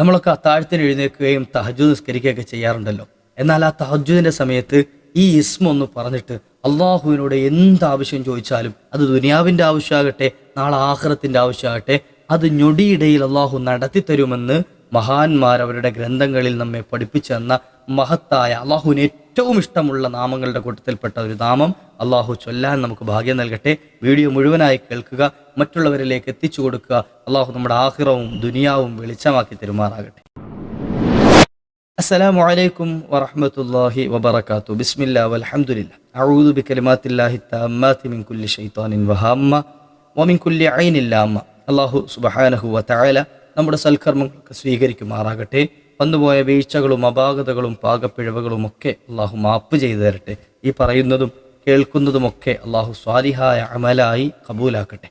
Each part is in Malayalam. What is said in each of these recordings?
നമ്മളൊക്കെ അത്താഴത്തിന് എഴുന്നേൽക്കുകയും തഹജു നിസ്കരിക്കുകയൊക്കെ ചെയ്യാറുണ്ടല്ലോ. എന്നാൽ ആ തഹജുദിന്റെ സമയത്ത് ഈ ഇസ്മ ഒന്ന് പറഞ്ഞിട്ട് അള്ളാഹുവിനോട് എന്ത് ആവശ്യം ചോദിച്ചാലും അത് ദുനിയാവിന്റെ ആവശ്യമാകട്ടെ നാളെ ആഹ്റത്തിന്റെ ആവശ്യമാകട്ടെ അത് ഞൊടിയിടയിൽ അള്ളാഹു നടത്തി തരുമെന്ന് മഹാന്മാർ അവരുടെ ഗ്രന്ഥങ്ങളിൽ നമ്മെ പഠിപ്പിച്ചു തന്ന മഹത്തായ അള്ളാഹുവിന് ഏറ്റവും ഇഷ്ടമുള്ള നാമങ്ങളുടെ കൂട്ടത്തിൽപ്പെട്ട ഒരു നാമം അള്ളാഹു ചൊല്ലാൻ നമുക്ക് ഭാഗ്യം നൽകട്ടെ. വീഡിയോ മുഴുവനായി കേൾക്കുക മറ്റുള്ളവരിലേക്ക് എത്തിച്ചു കൊടുക്കുക. അള്ളാഹു നമ്മുടെ ആഹ്റവും ദുനിയാവും വെളിച്ചമാക്കി തരുമാറാകട്ടെ. അസ്സലാമു അലൈക്കും വറഹമത്തല്ലാഹി വബർക്കാത്തു ബിസ്മില്ല വലഹമുല്ല അഴൂദു മിൻ കുല്ലി വമിൻ കുല്ലി വ നമ്മുടെ സൽക്കർമ്മങ്ങൾക്ക് സ്വീകരിക്കുമാറാകട്ടെ. വന്നുപോയ വീഴ്ചകളും അപാകതകളും പാകപ്പിഴവുകളും ഒക്കെ അള്ളാഹു മാപ്പ് ചെയ്തു തരട്ടെ. ഈ പറയുന്നതും കേൾക്കുന്നതുമൊക്കെ അള്ളാഹു സ്വാലിഹായ അമലായി കബൂലാക്കട്ടെ.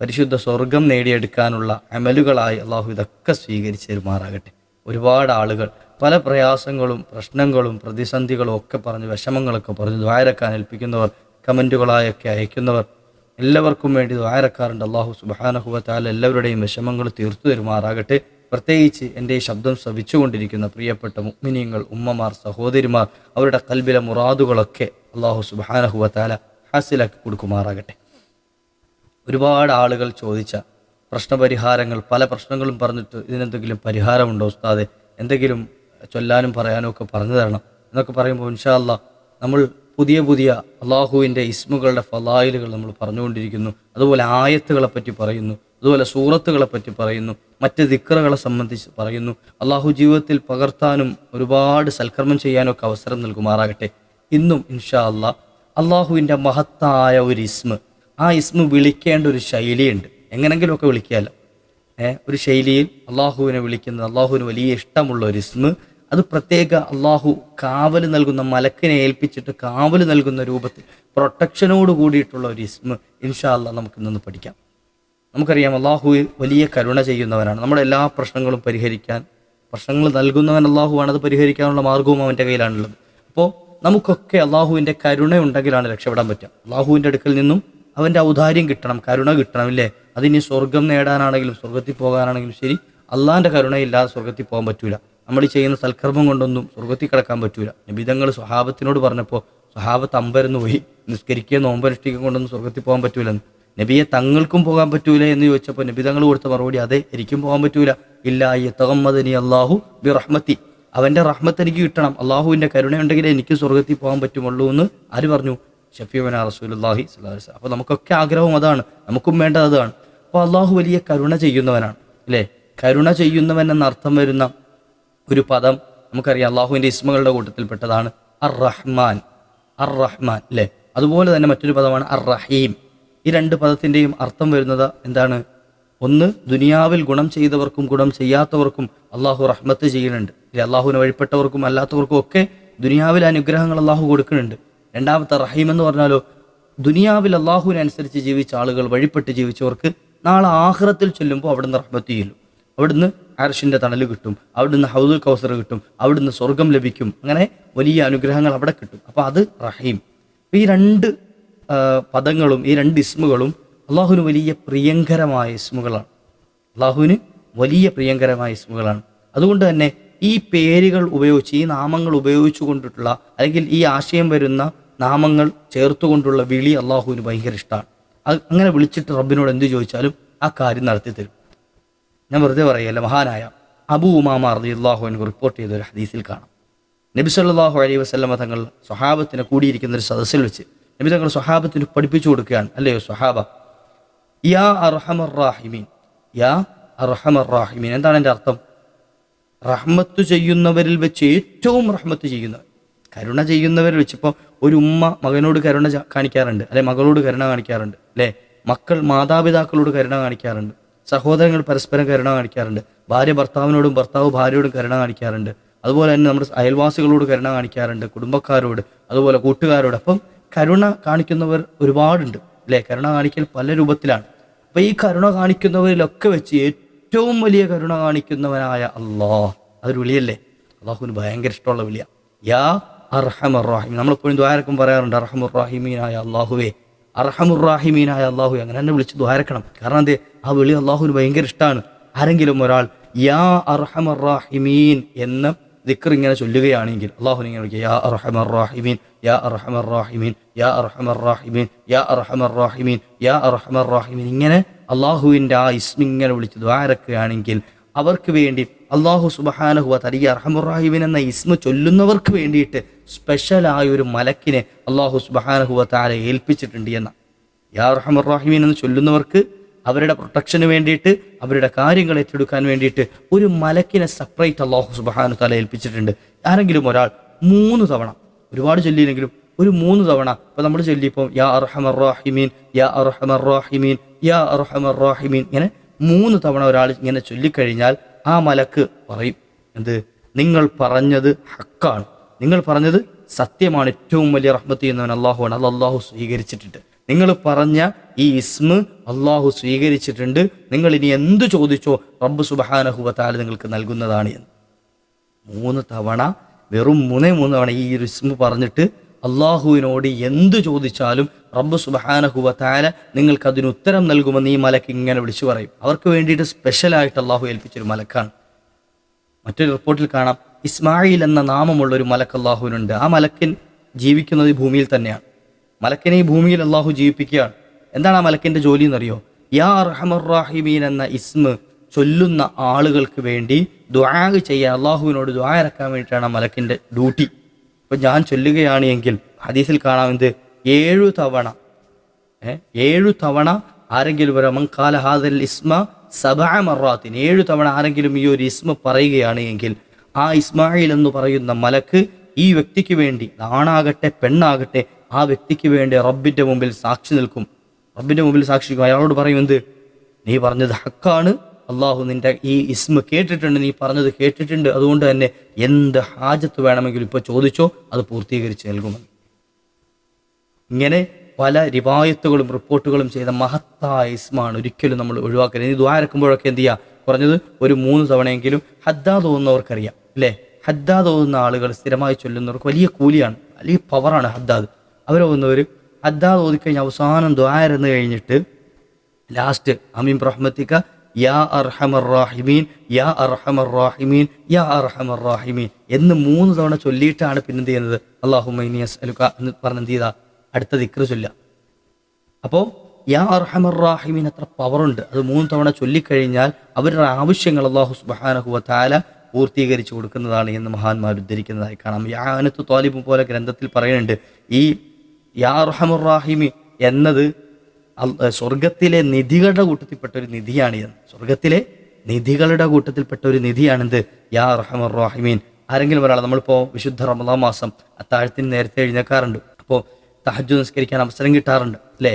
പരിശുദ്ധ സ്വർഗം നേടിയെടുക്കാനുള്ള അമലുകളായി അള്ളാഹു ഇതൊക്കെ സ്വീകരിച്ച് തരുമാറാകട്ടെ. ഒരുപാട് ആളുകൾ പല പ്രയാസങ്ങളും പ്രശ്നങ്ങളും പ്രതിസന്ധികളും ഒക്കെ പറഞ്ഞ് വിഷമങ്ങളൊക്കെ പറഞ്ഞ് ദ്വാരക്കാൻ ഏൽപ്പിക്കുന്നവർ കമന്റുകളായൊക്കെ അയക്കുന്നവർ എല്ലാവർക്കും വേണ്ടി ദ്വാരക്കാറുണ്ട്. അള്ളാഹു സുബാനഹുവത്താൽ എല്ലാവരുടെയും വിഷമങ്ങൾ തീർത്തു തരുമാറാകട്ടെ. പ്രത്യേകിച്ച് എന്റെ ശബ്ദം ശ്രവിച്ചുകൊണ്ടിരിക്കുന്ന പ്രിയപ്പെട്ട മുഗ്മിനിയങ്ങൾ ഉമ്മമാർ സഹോദരിമാർ അവരുടെ കൽബിലെ മുറാദുകളൊക്കെ അള്ളാഹു സുബാനഹുവത്താല ഹാസിലാക്കി കൊടുക്കുമാറാകട്ടെ. ഒരുപാട് ആളുകൾ ചോദിച്ച പ്രശ്നപരിഹാരങ്ങൾ പല പ്രശ്നങ്ങളും പറഞ്ഞിട്ട് ഇതിനെന്തെങ്കിലും പരിഹാരമുണ്ടോ ഉസ്താദെ? എന്തെങ്കിലും ചൊല്ലാനും പറയാനും ഒക്കെ പറഞ്ഞു തരണം. എന്നൊക്കെ പറയുമ്പോൾ ഇൻഷാല്ല നമ്മൾ പുതിയ പുതിയ അള്ളാഹുവിന്റെ ഇസ്മുകളുടെ ഫലായിലുകൾ നമ്മൾ പറഞ്ഞുകൊണ്ടിരിക്കുന്നു. അതുപോലെ ആയത്തുകളെ പറ്റി പറയുന്നു. അതുപോലെ സൂറത്തുകളെ പറ്റി പറയുന്നു. മറ്റ് ദിക്കറുകളെ സംബന്ധിച്ച് പറയുന്നു. അള്ളാഹു ജീവിതത്തിൽ പകർത്താനും ഒരുപാട് സൽക്കർമ്മം ചെയ്യാനൊക്കെ അവസരം നൽകുമാറാകട്ടെ. ഇന്നും ഇൻഷാ അല്ലാ അള്ളാഹുവിന്റെ മഹത്തായ ഒരു ഇസ്മ. ആ ഇസ്മ വിളിക്കേണ്ട ഒരു ശൈലിയുണ്ട്. എങ്ങനെങ്കിലുമൊക്കെ വിളിക്കാമല്ലോ ഏഹ് ഒരു ശൈലിയിൽ അള്ളാഹുവിനെ വിളിക്കുന്നത് അള്ളാഹുവിന് വലിയ ഇഷ്ടമുള്ള ഒരു ഇസ്മ്. അത് പ്രത്യേക അള്ളാഹു കാവൽ നൽകുന്ന മലക്കിനെ ഏൽപ്പിച്ചിട്ട് കാവൽ നൽകുന്ന രൂപത്തിൽ പ്രൊട്ടക്ഷനോട് കൂടിയിട്ടുള്ള ഒരു ഇസ്മ ഇൻഷാ അല്ലാ നമുക്ക് നിന്ന് പഠിക്കാം. നമുക്കറിയാം അള്ളാഹു വലിയ കരുണ ചെയ്യുന്നവനാണ്. നമ്മുടെ എല്ലാ പ്രശ്നങ്ങളും പരിഹരിക്കാൻ പ്രശ്നങ്ങൾ നൽകുന്നവൻ അള്ളാഹുവാണ് അത് പരിഹരിക്കാനുള്ള മാർഗവും അവന്റെ കയ്യിലാണുള്ളത്. അപ്പോൾ നമുക്കൊക്കെ അള്ളാഹുവിന്റെ കരുണ ഉണ്ടെങ്കിലാണ് രക്ഷപ്പെടാൻ പറ്റുക. അള്ളാഹുവിന്റെ അടുക്കൽ നിന്നും അവന്റെ ഔദാര്യം കിട്ടണം കരുണ കിട്ടണം ഇല്ലേ? അതിനി സ്വർഗം നേടാനാണെങ്കിലും സ്വർഗത്തിൽ പോകാനാണെങ്കിലും ശരി അള്ളാഹിന്റെ കരുണയില്ലാതെ സ്വർഗത്തിൽ പോകാൻ പറ്റൂല. നമ്മൾ ചെയ്യുന്ന സൽക്കർമ്മം കൊണ്ടൊന്നും സ്വർഗത്തിൽ കിടക്കാൻ പറ്റൂല. നിബിധങ്ങൾ സ്വഹാബത്തിനോട് പറഞ്ഞപ്പോൾ സ്വഹാബത്ത് അമ്പരന്ന് പോയി. നിസ്കരിക്കുക നോമ്പനുഷ്ഠിക്കുക കൊണ്ടൊന്നും സ്വർഗത്തിൽ പോകാൻ പറ്റൂലെന്ന്. നബിയെ തങ്ങൾക്കും പോകാൻ പറ്റൂല എന്ന് ചോദിച്ചപ്പോൾ നബിതങ്ങൾ കൊടുത്ത മറുപടി അതെ എനിക്കും പോകാൻ പറ്റൂല. ഇല്ല യത്തഹമ്മദനി അള്ളാഹു ബി റഹ്മത്തി അവന്റെ റഹ്മത്ത് എനിക്ക് കിട്ടണം. അള്ളാഹുവിന്റെ ഉണ്ടെങ്കിൽ എനിക്ക് സ്വർഗത്തിൽ പോകാൻ പറ്റുമുള്ളൂ എന്ന് ആര് പറഞ്ഞു? ഷഫീബന റസൂലുല്ലാഹി സ്വലാസ് അപ്പോൾ നമുക്കൊക്കെ ആഗ്രഹം അതാണ്. നമുക്കും വേണ്ടത് അതാണ്. അപ്പോൾ അള്ളാഹു വലിയ കരുണ ചെയ്യുന്നവനാണ്. അല്ലേ? കരുണ ചെയ്യുന്നവൻ എന്ന അർത്ഥം വരുന്ന ഒരു പദം നമുക്കറിയാം. അള്ളാഹുവിന്റെ ഇസ്മകളുടെ കൂട്ടത്തിൽപ്പെട്ടതാണ് അർ റഹ്മാൻ അർ റഹ്മാൻ അല്ലേ അതുപോലെ തന്നെ മറ്റൊരു പദമാണ് അർ റഹീം ഈ രണ്ട് പദത്തിന്റെയും അർത്ഥം വരുന്നത് എന്താണ്? ഒന്ന് ദുനിയാവിൽ ഗുണം ചെയ്തവർക്കും ഗുണം ചെയ്യാത്തവർക്കും അള്ളാഹു റഹ്മത്ത് ചെയ്യുന്നുണ്ട്. ഇല്ലേ അള്ളാഹുവിനെ വഴിപ്പെട്ടവർക്കും അല്ലാത്തവർക്കും ഒക്കെ ദുനിയാവിൽ അനുഗ്രഹങ്ങൾ അള്ളാഹു കൊടുക്കുന്നുണ്ട്. രണ്ടാമത്തെ റഹീം എന്ന് പറഞ്ഞാലോ ദുനിയാവിൽ അള്ളാഹുവിനനുസരിച്ച് ജീവിച്ച ആളുകൾ വഴിപ്പെട്ട് ജീവിച്ചവർക്ക് നാളെ ആഹ്റത്തിൽ ചെല്ലുമ്പോൾ അവിടുന്ന് റഹ്മത്ത് ചെയ്യുള്ളൂ അവിടുന്ന് അർഷിന്റെ തണൽ കിട്ടും അവിടുന്ന് ഹൗദുൽ കൗസർ കിട്ടും അവിടുന്ന് സ്വർഗം ലഭിക്കും. അങ്ങനെ വലിയ അനുഗ്രഹങ്ങൾ അവിടെ കിട്ടും. അപ്പോൾ അത് റഹീം. ഈ രണ്ട് പദങ്ങളും ഈ രണ്ട് ഇസ്മുകളും അള്ളാഹുവിന് വലിയ പ്രിയങ്കരമായ ഇസ്മുകളാണ്. അള്ളാഹുവിന് വലിയ പ്രിയങ്കരമായ ഇസ്മുകളാണ്. അതുകൊണ്ട് തന്നെ ഈ പേരുകൾ ഉപയോഗിച്ച് ഈ നാമങ്ങൾ ഉപയോഗിച്ചു കൊണ്ടിട്ടുള്ള അല്ലെങ്കിൽ ഈ ആശയം വരുന്ന നാമങ്ങൾ ചേർത്തുകൊണ്ടുള്ള വിളി അള്ളാഹുവിന് ഭയങ്കര ഇഷ്ടമാണ് അങ്ങനെ വിളിച്ചിട്ട് റബ്ബിനോട് എന്ത് ചോദിച്ചാലും ആ കാര്യം നടത്തി തരും ഞാൻ വെറുതെ പറയല്ല മഹാനായ അബു ഉമാമ അറലി അള്ളാഹുവിന് റിപ്പോർട്ട് ചെയ്ത ഒരു ഹദീസിൽ കാണാം. നബി സല്ലാഹു അലൈഹി വസ്ലമ തങ്ങൾ സ്വഹാബത്തിനെ കൂടിയിരിക്കുന്ന ഒരു സദസ്സിൽ വെച്ച് നബി തങ്ങൾ സ്വഹാബത്തിന് പഠിപ്പിച്ചു കൊടുക്കുകയാണ്. അല്ലയോ സ്വഹാബ? യാ അർഹമർ റാഹിമീൻ. യാ അർഹമർ റാഹിമീൻ. എന്താണ് എന്റെ അർത്ഥം? റഹ്മത്ത് ചെയ്യുന്നവരിൽ വെച്ച് ഏറ്റവും റഹ്മത്ത് ചെയ്യുന്നവർ കരുണ ചെയ്യുന്നവരിൽ വെച്ച് ഇപ്പോൾ ഒരു ഉമ്മ മകനോട് കരുണ കാണിക്കാറുണ്ട്. അല്ലെ മകളോട് കരുണ കാണിക്കാറുണ്ട്. അല്ലെ മക്കൾ മാതാപിതാക്കളോട് കരുണ കാണിക്കാറുണ്ട്. സഹോദരങ്ങൾ പരസ്പരം കരുണ കാണിക്കാറുണ്ട്. ഭാര്യ ഭർത്താവിനോടും ഭർത്താവ് ഭാര്യയോടും കരുണ കാണിക്കാറുണ്ട്. അതുപോലെ തന്നെ നമ്മുടെ അയൽവാസികളോട് കരുണ കാണിക്കാറുണ്ട് കുടുംബക്കാരോട് അതുപോലെ കൂട്ടുകാരോട്. അപ്പം കരുണ കാണിക്കുന്നവർ ഒരുപാടുണ്ട് അല്ലേ? കരുണ കാണിക്കൽ പല രൂപത്തിലാണ്. അപ്പൊ ഈ കരുണ കാണിക്കുന്നവരിലൊക്കെ വെച്ച് ഏറ്റവും വലിയ കരുണ കാണിക്കുന്നവനായ അള്ളാഹ്. അതൊരു വിളിയല്ലേ? അള്ളാഹുവിന് ഭയങ്കര ഇഷ്ടമുള്ള വിളിയ. യാ അർഹമർ റാഹിം. നമ്മളെപ്പോഴും ദ്വാരക്കും പറയാറുണ്ട് അർഹമുറാഹിമീനായ അള്ളാഹുവേ. അർഹമുറാഹിമീനായ അള്ളാഹു അങ്ങനെ തന്നെ വിളിച്ച് ദ്വാരക്കണം കാരണം എന്തേ? ആ വിളി അള്ളാഹുവിന് ഭയങ്കര ഇഷ്ടമാണ് ആരെങ്കിലും ഒരാൾ യാ അർഹമർ റാഹിമീൻ എന്ന ദിക്ർ ഇങ്ങനെ ചൊല്ലുകയാണെങ്കിൽ അള്ളാഹു ഇങ്ങനെ വിളിക്കുക യാ അർഹമർ റാഹിമീൻ യാ അർഹമർ റാഹിമീൻ യാ അർഹമർ റാഹിമീൻ യാ അർഹമർ റാഹിമീൻ യാ അർഹമർ റാഹിമീൻ ഇങ്ങനെ അള്ളാഹുവിന്റെ ആ ഇസ്മിങ്ങനെ വിളിച്ച് ദ്വാരക്കുകയാണെങ്കിൽ അവർക്ക് വേണ്ടി അള്ളാഹു സുബഹാനഹുവ തലിയ അർഹമുറാഹിബിൻ എന്ന ഇസ്മ ചൊല്ലുന്നവർക്ക് വേണ്ടിയിട്ട് സ്പെഷ്യലായ ഒരു മലക്കിനെ അള്ളാഹു സുബഹാനഹുവ താല ഏൽപ്പിച്ചിട്ടുണ്ട് എന്ന. യാ റഹീമിൻ എന്ന് ചൊല്ലുന്നവർക്ക് അവരുടെ പ്രൊട്ടക്ഷന് വേണ്ടിയിട്ട് അവരുടെ കാര്യങ്ങൾ ഏറ്റെടുക്കാൻ വേണ്ടിയിട്ട് ഒരു മലക്കിനെ സെപ്പറേറ്റ് അള്ളാഹു സുബഹാനു താല ഏൽപ്പിച്ചിട്ടുണ്ട്. ആരെങ്കിലും ഒരാൾ മൂന്ന് തവണ ഒരുപാട് ചൊല്ലിയില്ലെങ്കിലും ഒരു മൂന്ന് തവണ ഇപ്പൊ നമ്മൾ ചൊല്ലിയപ്പോൾ യാ അർഹമർ റാഹിമീൻ യാ അർഹമർ റാഹിമീൻ യാ അർഹമർ റാഹിമീൻ ഇങ്ങനെ മൂന്ന് തവണ ഒരാൾ ഇങ്ങനെ ചൊല്ലിക്കഴിഞ്ഞാൽ ആ മലക്ക് പറയും എന്ത്? നിങ്ങൾ പറഞ്ഞത് ഹക്കാണ്. നിങ്ങൾ പറഞ്ഞത് സത്യമാണ്. ഏറ്റവും വലിയ റഹ്മത്ത് ചെയ്യുന്നവൻ അള്ളാഹുവാണ്. അത് അള്ളാഹു സ്വീകരിച്ചിട്ടുണ്ട്. നിങ്ങൾ പറഞ്ഞ ഈ ഇസ്മ അള്ളാഹു സ്വീകരിച്ചിട്ടുണ്ട്. നിങ്ങൾ ഇനി എന്ത് ചോദിച്ചോ റബ്ബ് സുബഹാനഹുബത്താൽ നിങ്ങൾക്ക് നൽകുന്നതാണ് എന്ന്. മൂന്ന് തവണ വെറും മൂന്നേ മൂന്ന് തവണ ഈ ഒരു ഇസ്മ പറഞ്ഞിട്ട് അള്ളാഹുവിനോട് എന്ത് ചോദിച്ചാലും റബ്ബ് സുബഹാനഹുവത്താല നിങ്ങൾക്ക് അതിന് ഉത്തരം നൽകുമെന്ന് ഈ മലക്ക് ഇങ്ങനെ വിളിച്ചു പറയും. അവർക്ക് വേണ്ടിയിട്ട് സ്പെഷ്യലായിട്ട് അള്ളാഹു ഏൽപ്പിച്ചൊരു മലക്കാണ്. മറ്റൊരു റിപ്പോർട്ടിൽ കാണാം. ഇസ്മായിൽ എന്ന നാമമുള്ള ഒരു മലക്ക് അള്ളാഹുവിനുണ്ട് ആ മലക്കൻ ജീവിക്കുന്നത് ഈ ഭൂമിയിൽ തന്നെയാണ്. മലക്കിനെ ഈ ഭൂമിയിൽ അള്ളാഹു ജീവിപ്പിക്കുകയാണ്. എന്താണ് ആ മലക്കിന്റെ ജോലി എന്നറിയോ? യാ റഹമുറാഹിമീൻ എന്ന ഇസ്മ ചൊല്ലുന്ന ആളുകൾക്ക് വേണ്ടി ദ്വാ ചെയ്യാൻ അള്ളാഹുവിനോട് ദ്വാ ഇറക്കാൻ വേണ്ടിയിട്ടാണ് ആ മലക്കിന്റെ ഡ്യൂട്ടി. ഇപ്പൊ ഞാൻ ചൊല്ലുകയാണ് എങ്കിൽ ഹദീസിൽ കാണാം എന്ത്? ഏഴു തവണ ഏഴു തവണ ആരെങ്കിലും ഒരു മങ്കാല ഹാദൽ ഇസ്മ സബാ മറാത്തിൻ ഏഴു തവണ ആരെങ്കിലും ഈ ഒരു ഇസ്മ പറയുകയാണ് എങ്കിൽ ആ ഇസ്മായിൽ എന്ന് പറയുന്ന മലക്ക് ഈ വ്യക്തിക്ക് വേണ്ടി ആണാകട്ടെ പെണ്ണാകട്ടെ ആ വ്യക്തിക്ക് വേണ്ടി റബ്ബിന്റെ മുമ്പിൽ സാക്ഷി നിൽക്കും. റബ്ബിന്റെ മുമ്പിൽ സാക്ഷിക്കും അയാളോട് പറയും എന്ത്? നീ പറഞ്ഞത് ഹക്കാണ്. അള്ളാഹു നിന്റെ ഈ ഇസ്മ കേട്ടിട്ടുണ്ട് നീ പറഞ്ഞത് കേട്ടിട്ടുണ്ട്. അതുകൊണ്ട് തന്നെ എന്ത് ഹാജത്ത് വേണമെങ്കിലും ഇപ്പോൾ ചോദിച്ചോ അത് പൂർത്തീകരിച്ച് നൽകുമെന്ന് ഇങ്ങനെ പല റിവായത്തുകളും റിപ്പോർട്ടുകളും ചെയ്ത മഹത്തായ ഇസ്മാണ് ഒരിക്കലും നമ്മൾ ഒഴിവാക്കരുത്. ഇനി ദ്വാരക്കുമ്പോഴൊക്കെ എന്ത് ചെയ്യുക കുറഞ്ഞത് ഒരു മൂന്ന് തവണയെങ്കിലും ഹദ്ദാ തോന്നുന്നവർക്കറിയാം അല്ലേ? ഹദ്ദാ തോന്നുന്ന ആളുകൾ സ്ഥിരമായി ചൊല്ലുന്നവർക്ക് വലിയ കൂലിയാണ് വലിയ പവറാണ് ഹദ്ദാദ് അവരോന്നവർ ഹദ്ദാദ് ഓതിക്കഴിഞ്ഞ് അവസാനം ദ്വാരന്ന് കഴിഞ്ഞിട്ട് ലാസ്റ്റ് അമീം റഹ്മത്തിക്ക യാ അർഹമർ റാഹിമീൻ യാ അർഹമർ റാഹിമീൻ യാ അർഹമർ റാഹിമീൻ എന്ന് മൂന്ന് തവണ ചൊല്ലിയിട്ടാണ് പിന്നെന്ത് ചെയ്യുന്നത്? ചെയ്യുന്നത് മൈനിയസ് അസ്അലുക എന്ന് പറഞ്ഞ് എന്ത് ചെയ്താ? അടുത്ത ദിക്ർ ചൊല്ല. അപ്പോൾ യാ അർഹമർ റാഹിമീൻ അത്ര പവറുണ്ട്. അത് മൂന്ന് തവണ ചൊല്ലിക്കഴിഞ്ഞാൽ അവരുടെ ആവശ്യങ്ങൾ അള്ളാഹു സുബാനഹുവ താല പൂർത്തീകരിച്ചു കൊടുക്കുന്നതാണ് എന്ന് മഹാന്മാർ ഉദ്ധരിക്കുന്നതായി കാണാം. യാ യാനത്ത് താലിബ് പോലെ ഗ്രന്ഥത്തിൽ പറയുന്നുണ്ട് ഈ യാ അർഹമർ റാഹിമി എന്നത് സ്വർഗത്തിലെ നിധികളുടെ കൂട്ടത്തിൽപ്പെട്ട ഒരു നിധിയാണ് എന്ന്. സ്വർഗത്തിലെ നിധികളുടെ കൂട്ടത്തിൽപ്പെട്ട ഒരു നിധിയാണെന്ത്? യാ റഹമർ റാഹിമീൻ. ആരെങ്കിലും ഒരാൾ നമ്മളിപ്പോൾ വിശുദ്ധ റമദാ മാസം അത്താഴത്തിന് നേരത്തെ എഴുന്നേക്കാറുണ്ട്. അപ്പോൾ തഹജ് നിസ്കരിക്കാൻ അവസരം കിട്ടാറുണ്ട് അല്ലേ?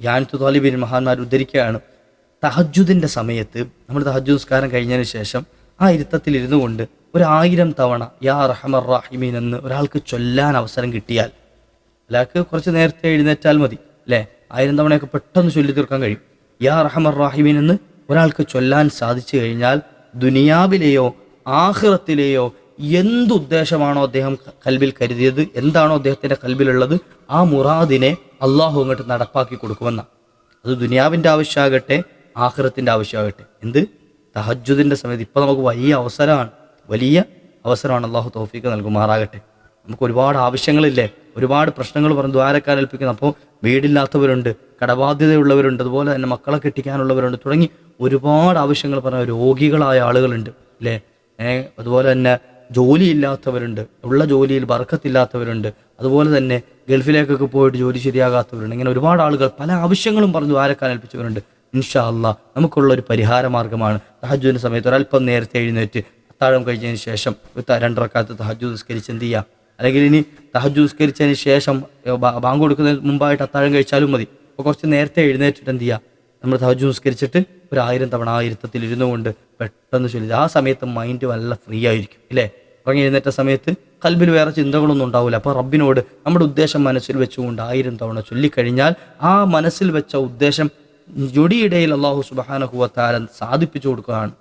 യാനത്ത് താലിബിൻ മഹാന്മാർ ഉദ്ധരിക്കുകയാണ് തഹജുദിന്റെ സമയത്ത് നമ്മൾ തഹജു നിസ്കാരം കഴിഞ്ഞതിന് ശേഷം ആ ഇരുത്തത്തിൽ ഇരുന്നു കൊണ്ട് ഒരായിരം തവണ യാ റഹമർ റാഹിമീൻ എന്ന് ഒരാൾക്ക് ചൊല്ലാൻ അവസരം കിട്ടിയാൽ അയാൾക്ക് കുറച്ച് നേരത്തെ എഴുന്നേറ്റാൽ മതി അല്ലേ? ആയിരം തവണയൊക്കെ പെട്ടെന്ന് ചൊല്ലി തീർക്കാൻ കഴിയും. യാ റഹമർ റാഹിമീൻ എന്ന് ഒരാൾക്ക് ചൊല്ലാൻ സാധിച്ചു കഴിഞ്ഞാൽ ദുനിയാവിലെയോ ആഹ്റത്തിലെയോ എന്ത് ഉദ്ദേശമാണോ അദ്ദേഹം കൽബിൽ കരുതിയത് എന്താണോ അദ്ദേഹത്തിന്റെ കൽബിലുള്ളത് ആ മുറാദിനെ അള്ളാഹു അങ്ങോട്ട് നടപ്പാക്കി കൊടുക്കുമെന്ന. അത് ദുനിയാവിന്റെ ആവശ്യമാകട്ടെ ആഹ്റത്തിന്റെ ആവശ്യമാകട്ടെ. എന്ത്? തഹജുദിന്റെ സമയത്ത് ഇപ്പോൾ നമുക്ക് വലിയ അവസരമാണ് വലിയ അവസരമാണ് അള്ളാഹു തോഫീക്ക് നൽകുമാറാകട്ടെ. നമുക്ക് ഒരുപാട് ആവശ്യങ്ങളില്ലേ ഒരുപാട് പ്രശ്നങ്ങൾ പറഞ്ഞ് ദ്വാരക്കാരേൽപ്പിക്കുന്നു അപ്പോൾ വീടില്ലാത്തവരുണ്ട് കടബാധ്യതയുള്ളവരുണ്ട് അതുപോലെ തന്നെ മക്കളെ കെട്ടിക്കാനുള്ളവരുണ്ട് തുടങ്ങി ഒരുപാട് ആവശ്യങ്ങൾ പറഞ്ഞ രോഗികളായ ആളുകളുണ്ട് അല്ലേ? അതുപോലെ തന്നെ ജോലിയില്ലാത്തവരുണ്ട്. ഉള്ള ജോലിയിൽ വർക്കത്തില്ലാത്തവരുണ്ട് അതുപോലെ തന്നെ ഗൾഫിലേക്കൊക്കെ പോയിട്ട് ജോലി ശരിയാകാത്തവരുണ്ട്. ഇങ്ങനെ ഒരുപാട് ആളുകൾ പല ആവശ്യങ്ങളും പറഞ്ഞ് ദ്വാരക്കാൻ ഏൽപ്പിച്ചവരുണ്ട്. ഇൻഷാ അല്ലാ നമുക്കുള്ള ഒരു പരിഹാര മാർഗമാണ് തഹജുവിന്റെ സമയത്ത് ഒരല്പം നേരത്തെ എഴുന്നേറ്റ് അത്താഴം കഴിഞ്ഞതിന് ശേഷം രണ്ടരക്കാലത്ത് തഹജു നിസ്കരിച്ച് എന്ത് ചെയ്യുക അല്ലെങ്കിൽ ഇനി തഹജു നിസ്കരിച്ചതിന് ശേഷം ബാങ്ക് കൊടുക്കുന്നതിന് മുമ്പായിട്ട് അത്താഴം കഴിച്ചാലും മതി. അപ്പോൾ കുറച്ച് നേരത്തെ എഴുന്നേറ്റിട്ട് എന്ത് ചെയ്യുക നമ്മൾ തവജ് നിസ്കരിച്ചിട്ട് ഒരു ആയിരം തവണ ആ ഇരുത്തത്തിൽ ഇരുന്നു കൊണ്ട് പെട്ടെന്ന് ചൊല്ലി ആ സമയത്ത് മൈൻഡ് നല്ല ഫ്രീ ആയിരിക്കും ഇല്ലേ? ഉറങ്ങി എഴുന്നേറ്റ സമയത്ത് കൽബിൽ വേറെ ചിന്തകളൊന്നും ഉണ്ടാവില്ല അപ്പോൾ റബ്ബിനോട് നമ്മുടെ ഉദ്ദേശം മനസ്സിൽ വെച്ചുകൊണ്ട് ആയിരം തവണ ചൊല്ലിക്കഴിഞ്ഞാൽ ആ മനസ്സിൽ വെച്ച ഉദ്ദേശം ജൊടിയിടയിൽ അള്ളാഹു സുബാനഹുവത്താല സാധിപ്പിച്ചു കൊടുക്കുകയാണ്.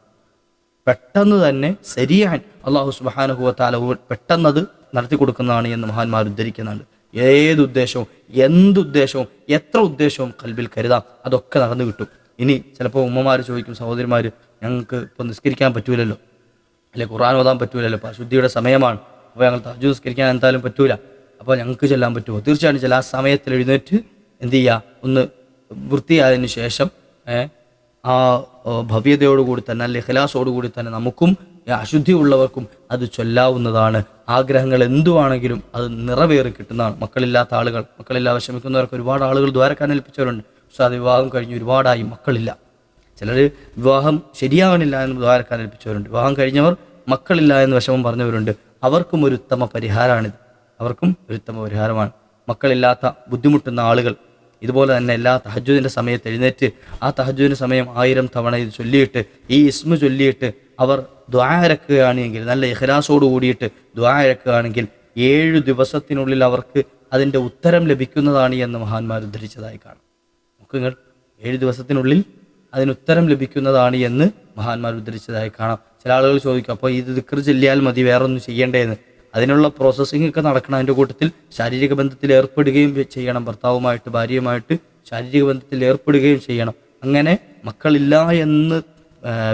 പെട്ടെന്ന് തന്നെ ശരിയാൻ അള്ളാഹു സുബാനഹുവത്താല പെട്ടെന്നത് നടത്തി കൊടുക്കുന്നതാണ് എന്ന് മഹാന്മാർ ഉദ്ധരിക്കുന്നുണ്ട്. ഏത് ഉദ്ദേശവും എന്തുദ്ദേശവും എത്ര ഉദ്ദേശവും കൽബിൽ കരുതാം. അതൊക്കെ നടന്നു കിട്ടും. ഇനി ചിലപ്പോൾ ഉമ്മമാർ ചോദിക്കും സഹോദരിമാർ ഞങ്ങൾക്ക് ഇപ്പോൾ നിസ്കരിക്കാൻ പറ്റൂലല്ലോ. അല്ലെ ഖുർആൻ ഓതാൻ പറ്റൂലല്ലോ. അപ്പോൾ അശുദ്ധിയുടെ സമയമാണ്. അപ്പോൾ ഞങ്ങൾ തജു നിസ്കരിക്കാൻ എന്തായാലും പറ്റൂല. അപ്പോൾ ഞങ്ങൾക്ക് ചെല്ലാൻ പറ്റുമോ? തീർച്ചയായിട്ടും ചില ആ സമയത്തിൽ എഴുന്നേറ്റ് എന്ത് ചെയ്യുക ഒന്ന് വൃത്തിയായതിന് ശേഷം ആ ഭവ്യതയോടുകൂടി തന്നെ അല്ലെ ഖിലാസോടുകൂടി തന്നെ നമുക്കും അശുദ്ധിയുള്ളവർക്കും അത് ചൊല്ലാവുന്നതാണ്. ആഗ്രഹങ്ങൾ എന്തുവാണെങ്കിലും അത് നിറവേറി കിട്ടുന്നതാണ്. മക്കളില്ലാത്ത ആളുകൾ മക്കളില്ലാതെ വിഷമിക്കുന്നവർക്ക് ഒരുപാട് ആളുകൾ ദ്വാരക്കാൻ ഏൽപ്പിച്ചവരുണ്ട്. പക്ഷേ അത് വിവാഹം കഴിഞ്ഞ് ഒരുപാടായി മക്കളില്ല. ചിലർ വിവാഹം ശരിയാവണില്ല എന്ന് ദ്വാരക്കാൻ ഏൽപ്പിച്ചവരുണ്ട്. വിവാഹം കഴിഞ്ഞവർ മക്കളില്ല എന്ന് വിഷമം പറഞ്ഞവരുണ്ട്. അവർക്കും ഒരു ഉത്തമ പരിഹാരമാണിത്. അവർക്കും ഒരു ഉത്തമ പരിഹാരമാണ്. മക്കളില്ലാത്ത ബുദ്ധിമുട്ടുന്ന ആളുകൾ. ഇതുപോലെ തന്നെ എല്ലാ തഹജുദിന്റെ സമയത്ത് എഴുന്നേറ്റ് ആ തഹജുദിന്റെ സമയം ആയിരം തവണ ഇത് ചൊല്ലിയിട്ട് ഈ ഇസ്മു ചൊല്ലിയിട്ട് അവർ ദ്വാരക്കുകയാണെങ്കിൽ നല്ല ഇഹ്ലാസോട് കൂടിയിട്ട് ദ്വാരക്കുകയാണെങ്കിൽ ഏഴു ദിവസത്തിനുള്ളിൽ അവർക്ക് അതിന്റെ ഉത്തരം ലഭിക്കുന്നതാണ് എന്ന് മഹാന്മാർ ഉദ്ധരിച്ചതായി കാണാം. നമുക്ക് നിങ്ങൾ ഏഴ് ദിവസത്തിനുള്ളിൽ അതിന് ഉത്തരം ലഭിക്കുന്നതാണ് എന്ന് മഹാന്മാർ ഉദ്ധരിച്ചതായി കാണാം. ചില ആളുകൾ ചോദിക്കും അപ്പോൾ ഇത് ദിക്ർ ചെല്ലിയാൽ മതി വേറൊന്നും ചെയ്യേണ്ടതെന്ന് അതിനുള്ള പ്രോസസ്സിംഗ് ഒക്കെ നടക്കണം. അതിന്റെ കൂട്ടത്തിൽ ശാരീരിക ബന്ധത്തിൽ ഏർപ്പെടുകയും ചെയ്യണം. ഭർത്താവുമായിട്ട് ഭാര്യയുമായിട്ട് ശാരീരിക ബന്ധത്തിൽ ഏർപ്പെടുകയും ചെയ്യണം. അങ്ങനെ മക്കളില്ല എന്ന്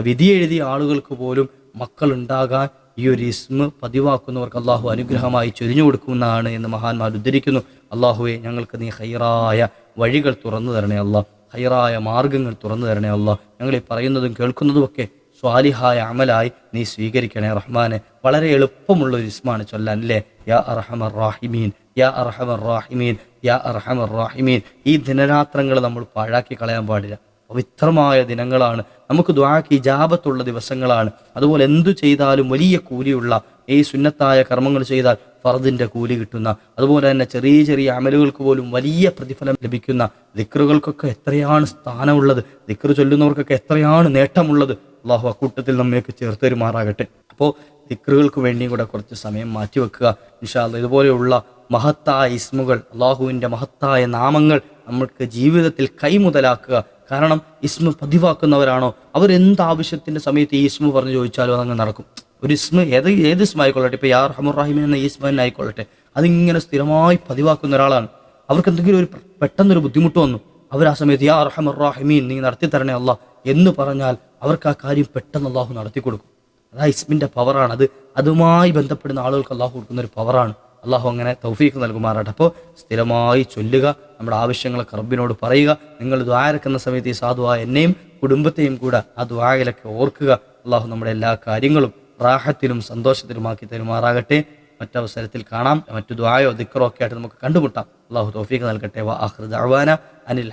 വിധി എഴുതിയ ആളുകൾക്ക് പോലും മക്കൾ ഉണ്ടാകാൻ ഈ ഒരു ഇസ്മ പതിവാക്കുന്നവർക്ക് അള്ളാഹു അനുഗ്രഹമായി ചൊരിഞ്ഞു കൊടുക്കുന്നതാണ് എന്ന് മഹാന്മാർ ഉദ്ധരിക്കുന്നു. അള്ളാഹുവെ ഞങ്ങൾക്ക് നീ ഹൈറായ വഴികൾ തുറന്നു തരണേ അള്ളാഹ് ഹൈറായ മാർഗങ്ങൾ തുറന്നു തരണേ അള്ളാഹ് ഞങ്ങൾ ഈ പറയുന്നതും കേൾക്കുന്നതുമൊക്കെ സ്വാലിഹായ അമലായി നീ സ്വീകരിക്കണേ റഹ്മാനെ. വളരെ എളുപ്പമുള്ള ഒരു ഇസ്മാണ് ചൊല്ലാൻ അല്ലേ? യാ അർഹമർ റാഹിമീൻ യാ അർഹമർ റാഹിമീൻ യാ അർഹമർ റാഹിമീൻ ഈ ദിനരാത്രങ്ങൾ നമ്മൾ പാഴാക്കി കളയാൻ പാടില്ല. പവിത്രമായ ദിനങ്ങളാണ്. നമുക്ക് ദ്വാക്ക് ഇജാപത്തുള്ള ദിവസങ്ങളാണ്. അതുപോലെ എന്തു ചെയ്താലും വലിയ കൂലിയുള്ള ഈ സുന്നത്തായ കർമ്മങ്ങൾ ചെയ്താൽ ഫർദിന്റെ കൂലി കിട്ടുന്ന അതുപോലെ തന്നെ ചെറിയ ചെറിയ അമലുകൾക്ക് പോലും വലിയ പ്രതിഫലം ലഭിക്കുന്ന ദിക്റുകൾക്കൊക്കെ എത്രയാണ് സ്ഥാനമുള്ളത് ദിക്റ് ചൊല്ലുന്നവർക്കൊക്കെ എത്രയാണ് നേട്ടമുള്ളത് അള്ളാഹു അക്കൂട്ടത്തിൽ നമ്മയൊക്കെ ചേർത്ത് തരുമാറാകട്ടെ അപ്പോൾ ദിക്റുകൾക്ക് വേണ്ടിയും കൂടെ കുറച്ച് സമയം മാറ്റിവെക്കുക. ഇൻഷാല്ല ഇതുപോലെയുള്ള മഹത്തായ ഇസ്മുകൾ അള്ളാഹുവിന്റെ മഹത്തായ നാമങ്ങൾ നമ്മൾക്ക് ജീവിതത്തിൽ കൈമുതലാക്കുക. കാരണം ഇസ്മ പതിവാക്കുന്നവരാണോ? അവർ എന്ത് ആവശ്യത്തിന്റെ സമയത്ത് ഈ ഇസ്മ പറഞ്ഞു ചോദിച്ചാലും അതങ്ങ് നടക്കും. ഒരു ഇസ്മ ഏത് ഏത് ഇസ്മ ആയിക്കൊള്ളട്ടെ ഇപ്പോൾ യാർ റഹമുറാഹിമീൻ എന്ന ഈ ഇസ്മ തന്നെ ആയിക്കൊള്ളട്ടെ. അതിങ്ങനെ സ്ഥിരമായി പതിവാക്കുന്ന ഒരാളാണ്. അവർക്ക് എന്തെങ്കിലും ഒരു പെട്ടെന്നൊരു ബുദ്ധിമുട്ട് വന്നു. അവർ ആ സമയത്ത് യാ റഹമുറാഹിമീൻ നീ നടത്തി തരണേ അല്ല എന്ന് പറഞ്ഞാൽ അവർക്ക് ആ കാര്യം പെട്ടെന്ന് അള്ളാഹു നടത്തി കൊടുക്കും അതാ ഇസ്മിന്റെ പവറാണ് അത് അതുമായി ബന്ധപ്പെടുന്ന ആളുകൾക്ക് അള്ളാഹു കൊടുക്കുന്ന ഒരു പവറാണ് അള്ളാഹു അങ്ങനെ തൗഫീഖ് നൽകുമാറാട്ടെ അപ്പോൾ സ്ഥിരമായി ചൊല്ലുക നമ്മുടെ ആവശ്യങ്ങളൊക്കെ റബ്ബിനോട് പറയുക നിങ്ങൾ ദ്വാരക്കുന്ന സമയത്ത് ഈ സാധുവായ എന്നെയും കുടുംബത്തെയും കൂടെ ആ ദ്വാരയിലൊക്കെ ഓർക്കുക. അള്ളാഹു നമ്മുടെ എല്ലാ കാര്യങ്ങളും റാഹത്തിലും സന്തോഷത്തിലുമാക്കി തരുമാറാകട്ടെ. മറ്റവസരത്തിൽ കാണാം. മറ്റു ദ്വായോ ദിക്കറോ ഒക്കെ ആയിട്ട് നമുക്ക് കണ്ടുമുട്ടാം. അള്ളാഹു തൗഫീഖ് നൽകട്ടെ. വാ ആഖിർ ദഅവാന അനിൽ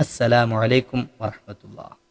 അസ്സലാമു അലൈക്കും വറഹ്മത്തുള്ളാഹി.